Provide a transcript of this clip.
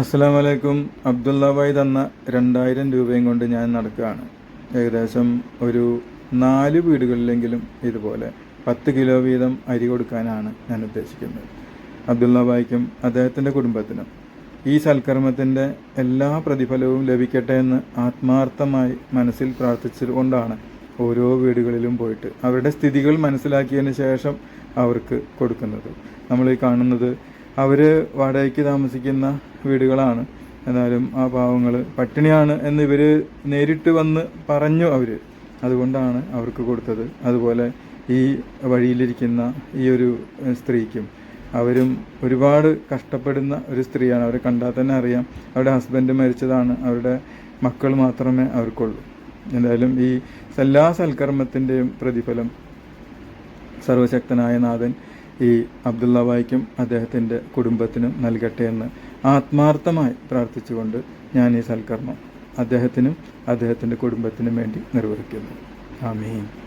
അസ്സാം വലൈക്കും അബ്ദുള്ളബായി തന്ന രണ്ടായിരം രൂപയും കൊണ്ട് ഞാൻ നടക്കുകയാണ്. ഏകദേശം ഒരു നാല് വീടുകളിലെങ്കിലും ഇതുപോലെ പത്ത് കിലോ വീതം അരി കൊടുക്കാനാണ് ഞാൻ ഉദ്ദേശിക്കുന്നത്. അബ്ദുള്ള ഭായ്ക്കും അദ്ദേഹത്തിന്റെ കുടുംബത്തിനും ഈ സൽക്കർമ്മത്തിന്റെ എല്ലാ പ്രതിഫലവും ലഭിക്കട്ടെ എന്ന് ആത്മാർത്ഥമായി മനസ്സിൽ പ്രാർത്ഥിച്ചുകൊണ്ടാണ് ഓരോ വീടുകളിലും പോയിട്ട് അവരുടെ സ്ഥിതികൾ മനസ്സിലാക്കിയതിന് ശേഷം അവർക്ക് കൊടുക്കുന്നത്. നമ്മൾ ഈ കാണുന്നത് അവർ വാടകയ്ക്ക് താമസിക്കുന്ന വീടുകളാണ്. എന്നാലും ആ പാവങ്ങൾ പട്ടിണിയാണ് എന്ന് ഇവർ നേരിട്ട് വന്ന് പറഞ്ഞു അവർ അതുകൊണ്ടാണ് അവർക്ക് കൊടുത്തത്. അതുപോലെ ഈ വഴിയിലിരിക്കുന്ന ഈ ഒരു സ്ത്രീക്കും അവരും ഒരുപാട് കഷ്ടപ്പെടുന്ന ഒരു സ്ത്രീയാണ്. അവരെ കണ്ടാൽ തന്നെ അറിയാം അവരുടെ ഹസ്ബൻഡ് മരിച്ചതാണ്. അവരുടെ മക്കൾ മാത്രമേ അവർക്കുള്ളൂ. എന്തായാലും ഈ എല്ലാ സൽക്കർമ്മത്തിന്റെയും പ്രതിഫലം സർവശക്തനായ നാഥൻ ഈ അബ്ദുള്ള വായിക്കും അദ്ദേഹത്തിന്റെ കുടുംബത്തിനും നൽകട്ടെ എന്ന് ആത്മാർത്ഥമായി പ്രാർത്ഥിച്ചുകൊണ്ട് ഞാൻ ഈ സൽക്കർമ്മം അദ്ദേഹത്തിനും അദ്ദേഹത്തിന്റെ കുടുംബത്തിനും വേണ്ടി നിർവഹിക്കുന്നു. ആമീൻ.